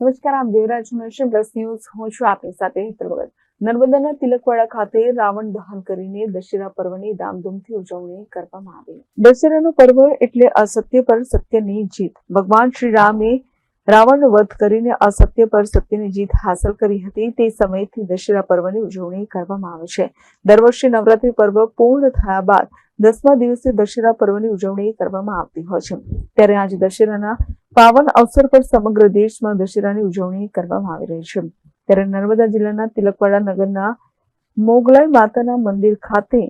નમસ્કાર આપ Devraj નશે plus news. હું છું આપની સાથે હેતર ભગત નર્મદાના તિલકવાડા ખાતે રાવણ દહન કરીને દશેરા પર્વની ધામધૂમથી ઉજવણી કરવામાં આવી. દશેરાનો પર્વ એટલે અસત્ય પર સત્યની જીત. ભગવાન શ્રી રામે રાવણનો વધ કરીને અસત્ય પર સત્યની જીત હાંસલ કરી હતી. તે સમયથી દશેરા પર્વની ઉજવણી કરવામાં આવે છે. દર વર્ષે નવરાત્રી પર્વ પૂર્ણ થયા બાદ દસમા દિવસે દશેરા પર્વની ઉજવણી કરવામાં આવતી હોય છે. ત્યારે આજે દશેરાના પાવન અવસર પર સમગ્ર દેશમાં દશેરાની ઉજવણી કરવામાં આવી રહી છે. ત્યારે નર્મદા જિલ્લાના તિલકવાડા નગરના મોગલાઈ માતાના મંદિર ખાતે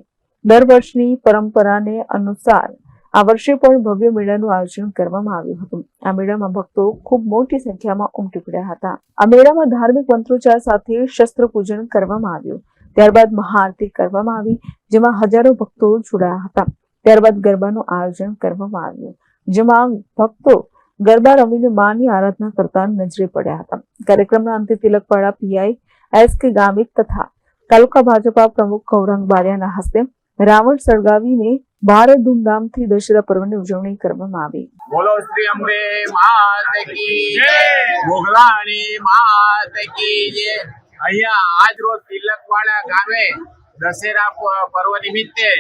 દર વર્ષની પરંપરાને અનુસાર આ વર્ષે પણ ભવ્ય મેળાનું આયોજન કરવામાં આવ્યું હતું. આ મેળામાં ભક્તો ખૂબ મોટી સંખ્યામાં ઉમટી પડ્યા હતા. આ મેળામાં ધાર્મિક મંત્રોચ્ચાર સાથે શસ્ત્ર પૂજન કરવામાં આવ્યું. ત્યારબાદ મહાઆરતી કરવામાં આવી, જેમાં હજારો ભક્તો જોડાયા હતા. ત્યારબાદ ગરબાનું આયોજન કરવામાં આવ્યું, જેમાં ભક્તો ગરબા રમીને માની આરાધના કરતા નજરે પડ્યા હતા. કાર્યક્રમના અંતે તિલકવાડા પીઆઈ એસ કે ગામિત તથા તાલુકા ભાજપા પ્રમુખ કૌરંગ બારિયાના હસ્તે રાવણ સળગાવીને ભારે ધૂમધામથી દશેરા પર્વની ઉજવણી કરવામાં આવી. બોલો શ્રી અંબે મોગલાણી અહીંયા આજ રોજ તિલકવાડા ગામે દશેરા પર્વ નિમિત્તે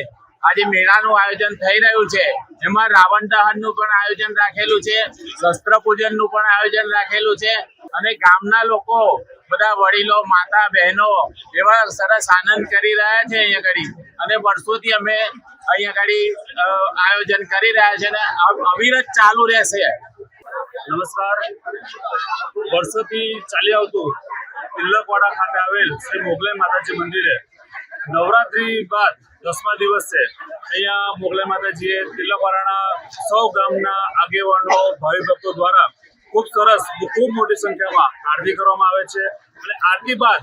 આજે મેળાનું આયોજન થઈ રહ્યું છે. એમાં રાવણ દહનનું પણ આયોજન રાખેલું છે, શસ્ત્ર પૂજનનું પણ આયોજન રાખેલું છે અને ગામના લોકો, બધા વડીલો, માતા, બહેનો એવા સરસ આનંદ કરી રહ્યા છે અહીંયા ઘડી અને વર્ષોથી અમે અહીંયા ઘડી આયોજન કરી રહ્યા છે અને અવિરત ચાલુ રહેશે. નમસ્કાર. વર્ષોથી ચાલી આવતું તિલકવાડા ખાતે આવેલ શ્રી મોગલાઈ માતાજી મંદિરે નવરાત્રી બાદ દસમા દિવસે અહીંયા મોગલાઈ માતાજીએ તિલકવાડાના સૌ ગામના આગેવાનો, ભાવિ ભક્તો દ્વારા ખૂબ સરસ ખૂબ મોટી સંખ્યામાં આરતી કરવામાં આવે છે. અને આરતી બાદ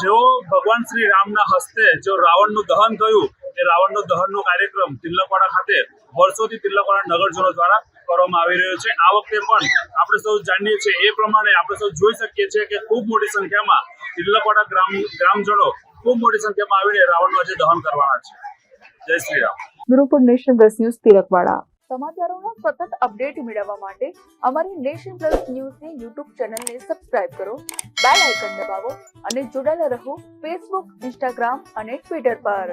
જેઓ ભગવાન શ્રી રામના હસ્તે જો રાવણનું દહન થયું, એ રાવણનું દહનનો કાર્યક્રમ તિલકવાડા ખાતે વર્ષોથી તિલકવાડા નગરજનો દ્વારા કરવામાં આવી રહ્યો છે. આ વખતે પણ આપણે સૌ જાણીએ છીએ એ પ્રમાણે આપણે સૌ જોઈ શકીએ છીએ કે ખૂબ મોટી સંખ્યામાં તિલકવાડા ગ્રામ, ગ્રામજનો ખૂબ મોટી સંખ્યામાં આવીને રાવણનું આજે દહન કરવાના છે. Jai Shri Ram. Four nation plus news Tirakwada. સમાચારોના સતત અપડેટ મેળવવા માટે અમારી નેશન પ્લસ ન્યૂઝની યુટ્યુબ ચેનલને સબસ્ક્રાઇબ કરો બેલ આઇકન દબાવો અને જોડાયેલા રહો ફેસબુક ઇન્સ્ટાગ્રામ અને ટ્વિટર પર.